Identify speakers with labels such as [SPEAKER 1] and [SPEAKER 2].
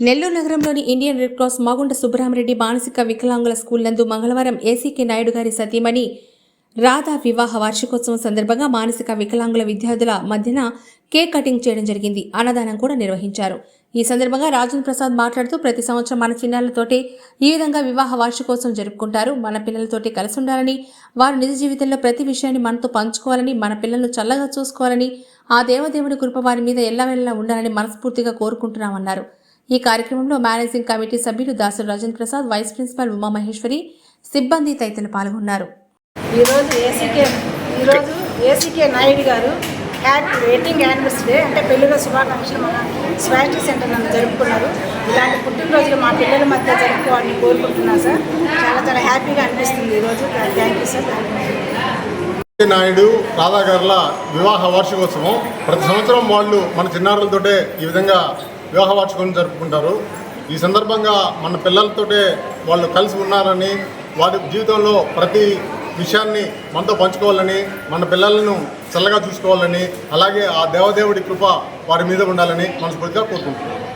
[SPEAKER 1] నెల్లూరు నగరంలోని Indian red cross Magunta Subrahmareddy మానసిక వికలాంగుల స్కూల్ నందు మంగళవారం ఏసీకే నాయుడు గారి సతీమణి రాధా వివాహ వార్షికోత్సవం సందర్భంగా మానసిక వికలాంగుల విద్యార్థుల మధ్యన కేక్ కటింగ్ చేయడం జరిగింది. అన్నదానం కూడా నిర్వహించారు. ఈ సందర్భంగా రాజేంద్ర ప్రసాద్ మాట్లాడుతూ ప్రతి సంవత్సరం మన చిన్నారులతోటి ఈ విధంగా వివాహ వార్షికోత్సవం జరుపుకుంటారు. మన పిల్లలతోటి కలిసి ఉండాలని వారు నిజ జీవితంలో ప్రతి విషయాన్ని మనతో పంచుకోవాలని మన పిల్లలను చల్లగా చూసుకోవాలని ఆ దేవదేవుడి కృప వారి మీద ఎల్లవెల్లా ఉండాలని మనస్ఫూర్తిగా కోరుకుంటున్నామన్నారు. ఈ కార్యక్రమంలో మేనేజింగ్ కమిటీ సభ్యులు దాసు రాజేంద్ర ప్రసాద్ వైస్ ప్రిన్సిపాల్ ఉమామహేశ్వరి సిబ్బంది తదితరులు పాల్గొన్నారు.
[SPEAKER 2] ఈరోజు ఏసీకే ఈరోజు ఏసీకే నాయుడు గారు హ్యాపీ వెడ్డింగ్ యానివర్సరీ అంటే పెళ్ళిలో శుభాకాంక్షలు మన సెంటర్ నందు జరుపుకున్నారు. ఇలాంటి పుట్టినరోజులు మా పిల్లల మధ్య జరుపుకోవాలని కోరుకుంటున్నాను సార్. చాలా చాలా హ్యాపీగా అనిపిస్తుంది ఈరోజు thank you sir.
[SPEAKER 3] Naidu Radha గారుల వివాహ వార్షికోత్సవం. ప్రతి సంవత్సరం వాళ్ళు మన చిన్నారులతోటే ఈ విధంగా వివాహ వార్షికం జరుపుకుంటారు. ఈ సందర్భంగా మన పిల్లలతోటే వాళ్ళు కలిసి ఉన్నారని వారి జీవితంలో ప్రతి విషయాన్ని మనతో పంచుకోవాలని మన పిల్లలను చల్లగా చూసుకోవాలని అలాగే ఆ దేవదేవుడి కృప వారి మీద ఉండాలని మనస్ఫూర్తిగా కోరుకుంటున్నాను